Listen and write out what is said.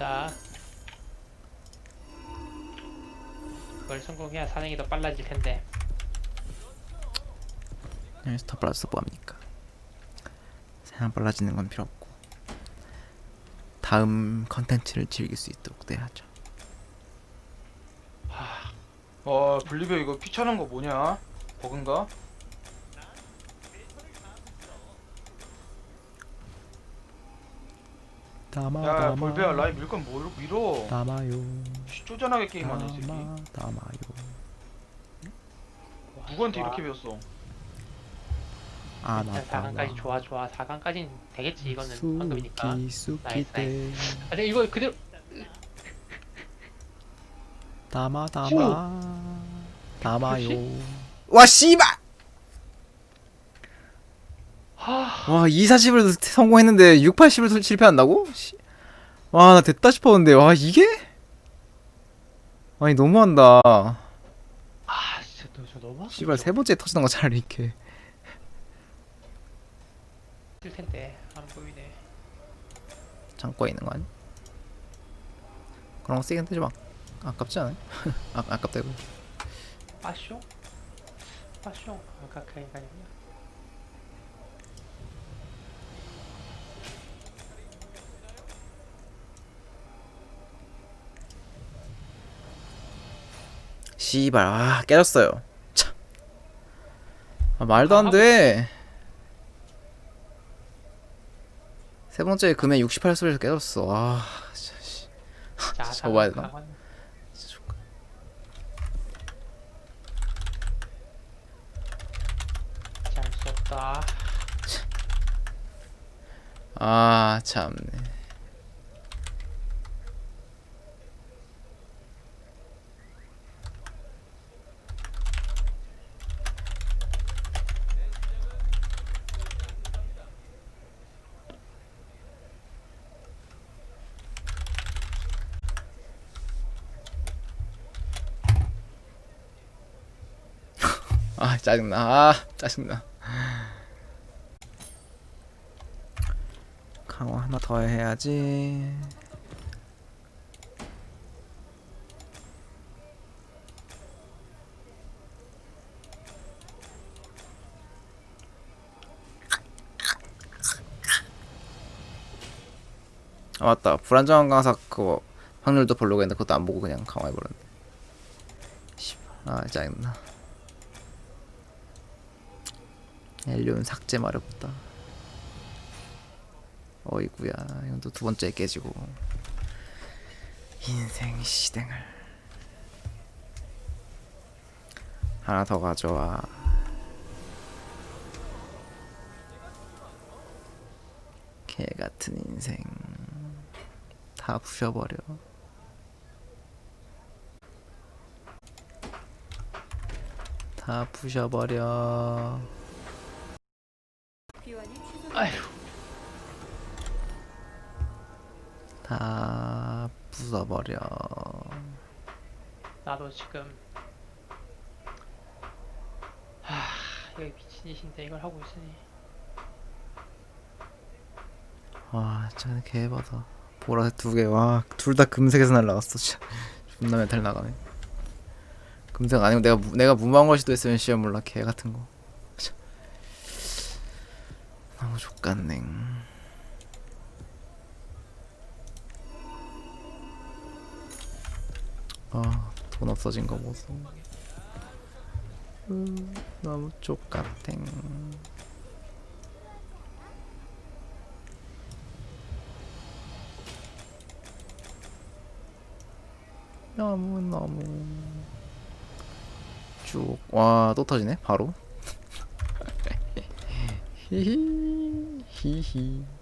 있다. 그걸 성공해야 사냥이 더 빨라질 텐데. 여기서 더 빨라져서 뭐합니까? 사양 빨라지는 건 필요 없고 다음 컨텐츠를 즐길 수 있도록 돼야죠. 어 블리베 이거 피차는 거 뭐냐? 버그인가? 담아 야 볼베야 라이 밀건 뭘 밀어? 담아요. 씨, 쪼잔하게 게임하네 이 새끼. 담아 담아요. 누구한테 이렇게 배웠어? 아나 일단 4강까지 좋아 좋아. 4강까지는 되겠지 이거는 방금이니까. 수키 수키 나이스, 때 아니 이거 그대로 담아 담아? 담아요. 와 씨발! 하. 와 2, 40을 성공했는데 6, 80을 실패한다고? 씨. 와, 나 됐다 싶었는데, 와, 이게? 아니, 너무한다. 아 진짜 너, 저 너무 씨발, 세 번째 터지는 거 차라리 이렇게. 쓸 텐데 안 보이네. 창고에 있는 거 아니? 그런 거 쓰긴 되지 마. 아깝지 않아요? 아, 아깝다, 이거. 빠쇼? 빠쇼? 아까 그 인간이 씨발, 아, 깨졌어요. 참. 아, 말도 안 돼. 세 번째 금액 68소리에서 깨졌어. 아, 진짜, 씨. 자, 접어야 되나? 아, 참네. 아, 짜증나. 아, 짜증나. 강화 하나 더 해야지. 아 맞다 불안정한 강사 그거 확률도 별로가 있는데 그것도 안 보고 그냥 강화해버렸네 아 짜증나 엘리온 삭제 마렵다. 어이구야 이건 또 두 번째 깨지고. 인생 시댕을. 하나 더 가져와. 개 같은 인생. 다 부셔버려. 다 부셔버려 아휴. 다 부숴버려. 나도 지금 하 여기 미친 짓인데 이걸 하고 있으니. 와 진짜 개바다 보라색 두 개 와 둘 다 금색에서 날라갔어. 진짜. 존나 멘탈 나가네. 금색 아니고 내가 무- 내가 걸 수도 있으면 씨야 몰라. 개 같은 거. 참. 너무 족같네. 아 돈 없어진 거 보소. 음, 너무 족같탱 너무 너무 쭉 와 또 터지네? 바로 Hee hee. Hee hee.